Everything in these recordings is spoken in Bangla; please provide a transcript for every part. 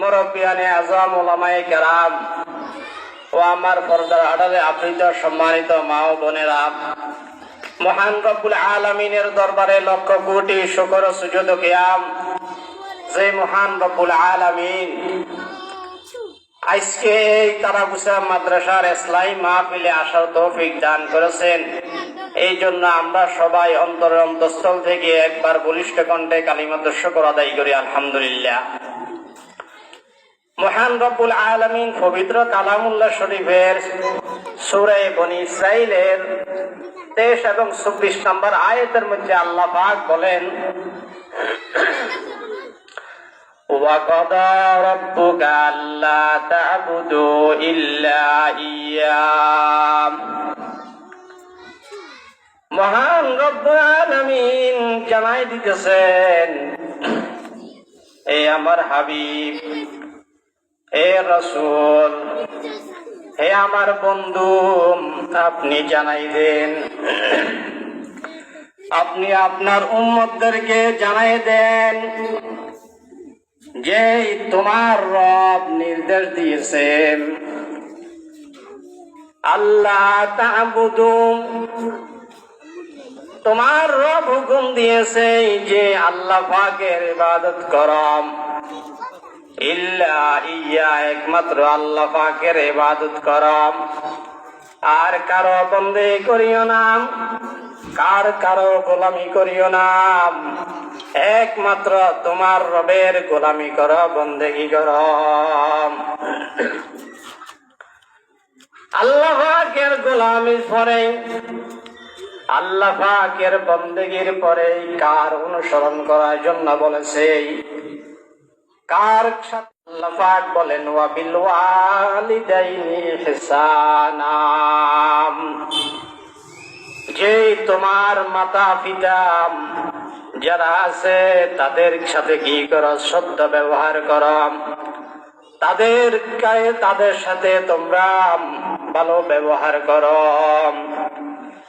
মুরব্বিয়ানে আজম মা মাদ্রাসার মাহফিলে আসার তৌফিক দান করেছেন। এই জন্য আমরা সবাই অন্তর অন্তঃস্থল থেকে একবার বলিষ্ঠ কণ্ঠে কালিমাত শুকর আদায় করি, আলহামদুলিল্লাহ। মহান রব্বুল আলমিন পবিত্র কালামুল্লাহ শরীফের সুরে বনি ইসরাইলের তেইশ এবং চব্বিশ নম্বর আয়তের মধ্যে আল্লাহ পাক বলেন وقضى ربك ألا تعبدوا إلا إياه মহান রব্বুল আলামিন জানাই দিতেছেন এ আমার হাবিব হে রসুল, হে আমার বন্ধু, আপনি জানাই দেন। আপনি আপনার উম্মতদেরকে জানাই দেন যে তোমার রব নির্দেশ দিয়েছেন। আল্লাহ তাবুদুম তোমার রব হুকুম দিয়েছে যে আল্লাহ পাকের ইবাদত করম। ইল্লা ইয়া একমাত্র আল্লাহ পাকের ইবাদত করম আর কারও বন্দে করিও না, কার কারও গোলামি করিও না। একমাত্র তোমার রবের গোলামি কর, বন্দেগি কর। আল্লাহ পাকের গোলামির পরে, আল্লাহ পাকের বন্দেগির পরে কার অনুসরণ করার জন্য বলেছে কার সাথে আল্লাহ পাক বলেন, ওয়াবিল ওয়ালিদাইনি হিসানাম। যে তোমার মাতা পিতা যারা আছে, তাদের সাথে কি কর? শব্দ ব্যবহার কর। তাদের তাদের সাথে তোমরা ভালো ব্যবহার কর।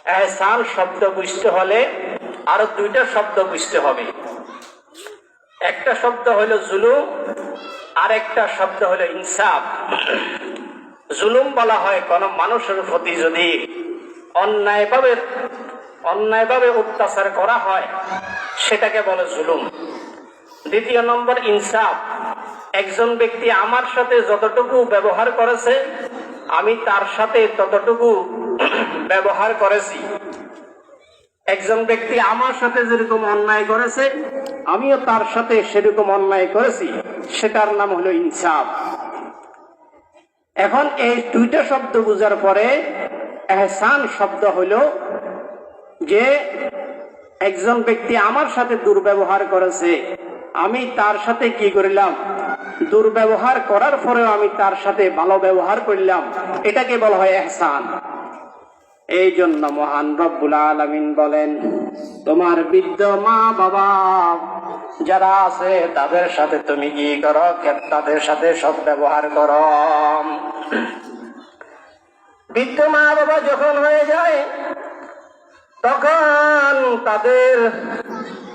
এহসান শব্দ বুঝতে হলে আরও দুইটা শব্দ বুঝতে হবে। একটা শব্দ হলো জুলুম আর একটা শব্দ হলো ইনসাফ। জুলুম বলা হয় কোন মানুষের প্রতি যদি অন্যায়ভাবে অন্যায়ভাবে অত্যাচার করা হয়, সেটাকে বলে জুলুম। দ্বিতীয় নম্বর, ইনসাফ। একজন ব্যক্তি আমার সাথে যতটুকু ব্যবহার করেছে, আমি তার সাথে ততটুকু ব্যবহার করেছি। একজন ব্যক্তি আমার সাথে যেরকম অন্যায় করেছে, আমিও তার সাথে সেরকম অন্যায় করেছি, সেটার নাম হলো ইনসাফ। এখন এই দুইটা শব্দ বুঝার পরে এহসান শব্দ হলো যে, একজন ব্যক্তি আমার সাথে দুর্ব্যবহার করেছে, আমি তার সাথে কি করিলাম? দুর্ব্যবহার করার পরেও আমি তার সাথে ভালো ব্যবহার করলাম। এটাকে বলা হয় এহসান। এই জন্য মহান রব্বুল আলমিন বলেন, তোমার বৃদ্ধ মা বাবা যারা আছে, তাদের সাথে তুমি কি করো? তাদের সাথে সব ব্যবহার করো? বৃদ্ধ মা বাবা যখন হয়ে যায়, তখন তাদের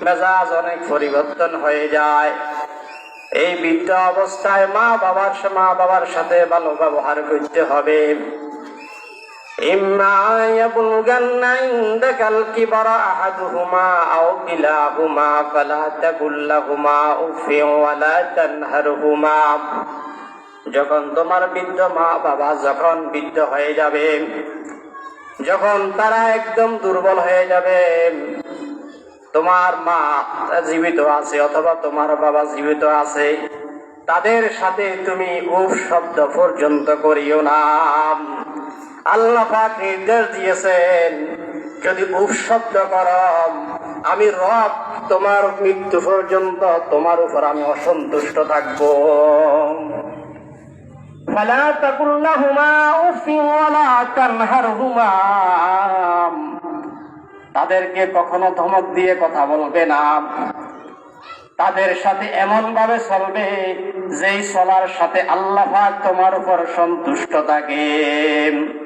মেজাজ অনেক পরিবর্তন হয়ে যায়। এই বৃদ্ধ অবস্থায় মা বাবার মা বাবার সাথে ভালো ব্যবহার করতে হবে। إما يبلغن عندك الكبر أحدهما أو كلاهما فلا تقل لهما أف ولا تنهرهما যখন তোমার বৃদ্ধ মা বাবা যখন বৃদ্ধ হয়ে যাবে যখন তারা একদম দুর্বল হয়ে যাবে তোমার মা জীবিত আছে অথবা তোমার বাবা জীবিত আছে তাদের সাথে তুমি উফ শব্দ পর্যন্ত করিও না আল্লাহ পাক নির্দেশ দিয়েছেন যদি উফ শব্দ কর আমি রব তোমার মৃত্যু পর্যন্ত তোমার উপর আমি অসন্তুষ্ট থাকবো فلا تقل لهما اف ولا تنهرهما তাদেরকে কখনো ধমক দিয়ে কথা বলবে না তাদের সাথে এমন ভাবে চলবে যেই চলার সাথে আল্লাহ পাক তোমার উপর সন্তুষ্ট থাকে ওয়াকুল্লাহুমা কওলান কারীমা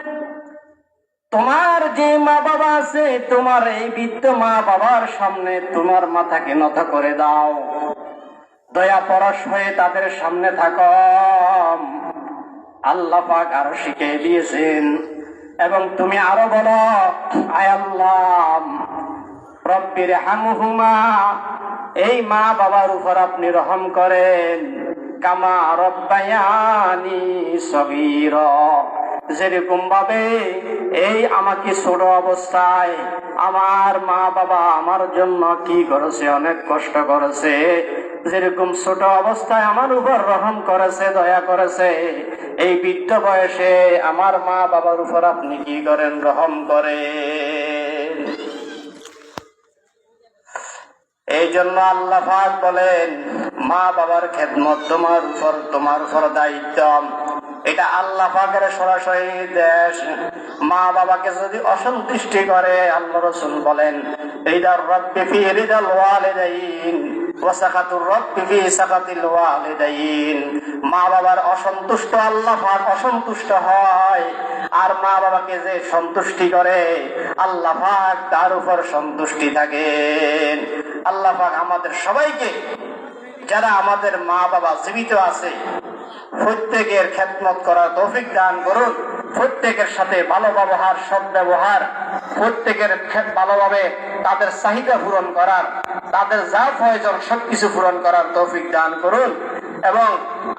তোমার যে মা বাবা আছে, তোমার এই বৃদ্ধ মা বাবার সামনে তোমার মাথাকে নত করে দাও। দয়া পরশ হয়ে তাদের সামনে থাকো। আল্লাহ পাক আরও শিখিয়ে দিয়েছেন। এবং তুমি আরও বলো, আয় আল্লাহ রব্বির হামহুমা এই মা বাবার উপর আপনি রহম করেন। কামা রব্বায়ানি সগীর। যেরকম ভাবে এই আমাকে ছোট অবস্থায় আমার মা বাবা আমার জন্য কি করেছে, অনেক কষ্ট করেছে। যেরকম ছোট অবস্থায় আমার উপর রহম করেছে, দয়া করেছে। এই বৃদ্ধ বয়সে আমার মা বাবার উপর আপনি কি করেন, রহম করে? এই জন্য আল্লাহ বলেন, মা বাবার খেদমত তোমার উপর তোমার উপর দায়িত্ব। এটা আল্লাহ পাকের সরাসরি দেশ। মা বাবাকে যদি অসন্তুষ্টি করে, আল্লাহ রসুল বলেন রিদার রব্বি ফি রিদাল ওয়ালিদাইন। মা বাবার অসন্তুষ্ট, আল্লাহ পাক অসন্তুষ্ট হয়। আর মা বাবাকে যে সন্তুষ্টি করে, আল্লাহ পাক তার উপর সন্তুষ্টি থাকেন। আল্লাহ পাক আমাদের সবাইকে, যারা আমাদের মা বাবা জীবিত আছে প্রত্যেকের খেদমত করার তৌফিক দান করুন। প্রত্যেকের সাথে ভালো ব্যবহার, সৎ ব্যবহার, প্রত্যেকের ভালোভাবে তাদের চাহিদা পূরণ করার, তাদের যা প্রয়োজন সবকিছু পূরণ করার তৌফিক দান করুন এবং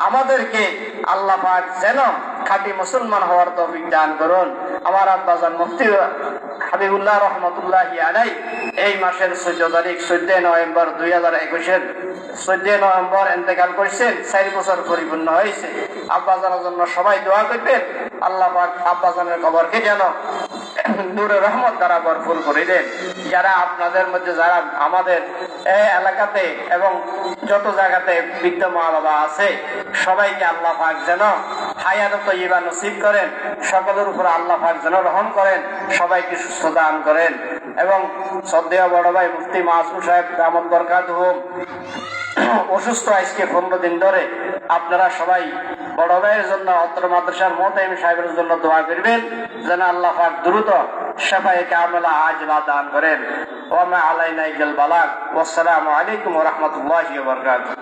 আমাদেরকে আল্লাহ যেন খাঁটি মুসলমান হওয়ার তৌফিক দান করুন। আমার আব্বাজান মুফতি হাবিবুল্লাহ রহমতুল্লাহ আলাই এই মাসের চোদ্দ তারিখ, চোদ্দ নভেম্বর দুই হাজার একুশের চোদ্দ নভেম্বর এতেকাল করেছেন, চারি বছর পরিপূর্ণ হয়েছে। আব্বাজানের জন্য সবাই দোয়া করবেন, আল্লাহ আব্বাজানের খবরকে যেন নূরে রহমত দ্বারা ভরপুর করে দেন। যারা আপনাদের মধ্যে, যারা আমাদের এলাকাতে এবং যত জায়গাতে বৃদ্ধ মা বাবা আছে, সবাইকে আল্লাহ পাক যেন হায়াত নসিব করেন, সকলের উপর আল্লাহ পাক যেন রহম করেন, সবাইকে সুস্থ দান করেন। এবং শ্রদ্ধেয় বড় ভাই মুফতি মাসুম সাহেব রামত বরকাত হোম, অসুস্থ আজকে পনেরো দিন ধরে, আপনারা সবাই বড় ভাইয়ের জন্য অত্র মাদ্রাসার মোতাইম সাহেবের জন্য দোয়া করবেন, যেন আল্লাহ পাক দ্রুত সেফাই কামেলা আজলা দান করেন। ও ওমা আলাইনা ইজাল বালাক ওয়াসসালামু আলাইকুম রাহমাতুল্লাহি ওয়া বারাকাতুহু।